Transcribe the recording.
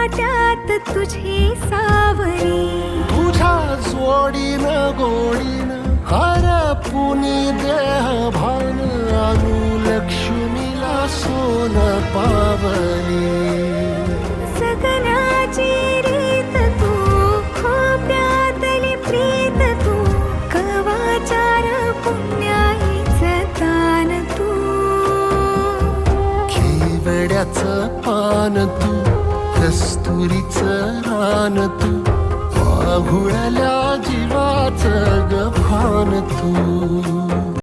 तुझी सावरी. तुझ्या जोडीन गोडीन हर पुनी देह भान आणू लक्ष्मीला सोन पावली. सगनाची रीत तू खोप्यातली प्रीत तू कवाचार पुण्याईच दान तू. खेवड्याचं पान तू कस्तुरीचं रान तू आघुळल्या जीव